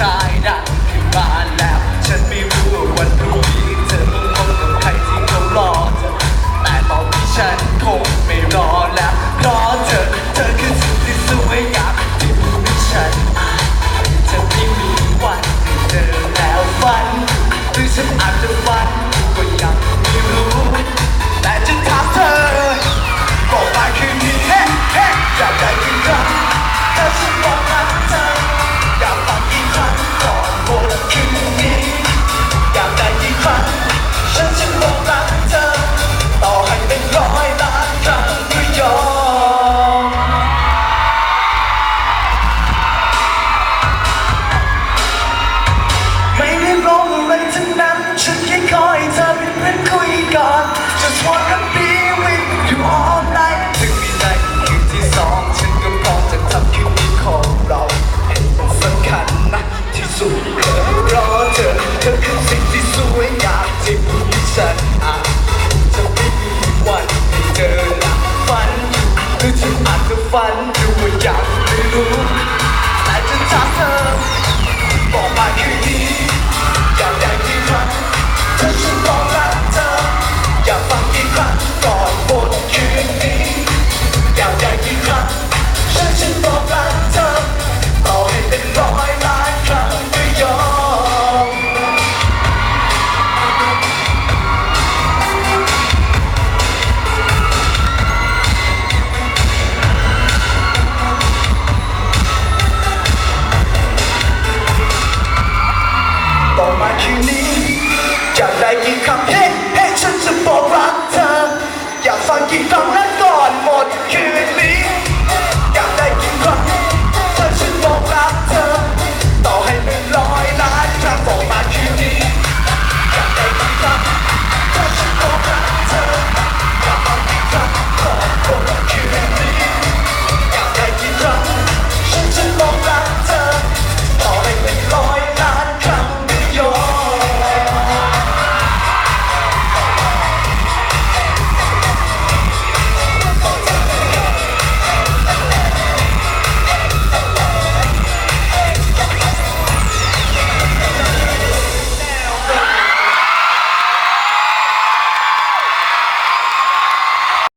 ท้ายดังขึ้นมาแล้ว ฉันไม่รู้ว่าวันพรุ่งนี้เธอต้องพบกับใครที่เขารอเธอแต่ตอนนี้ฉันคงไม่รอแล้วเพราะเธอ เธอคือสิ่งที่สวยงามที่มีให้ฉันจะไม่มีวันที่เจอแล้วฝันหรือฉันอาจจะฝันก็ยังไม่รู้ 饭就回 you need. Just like you come here.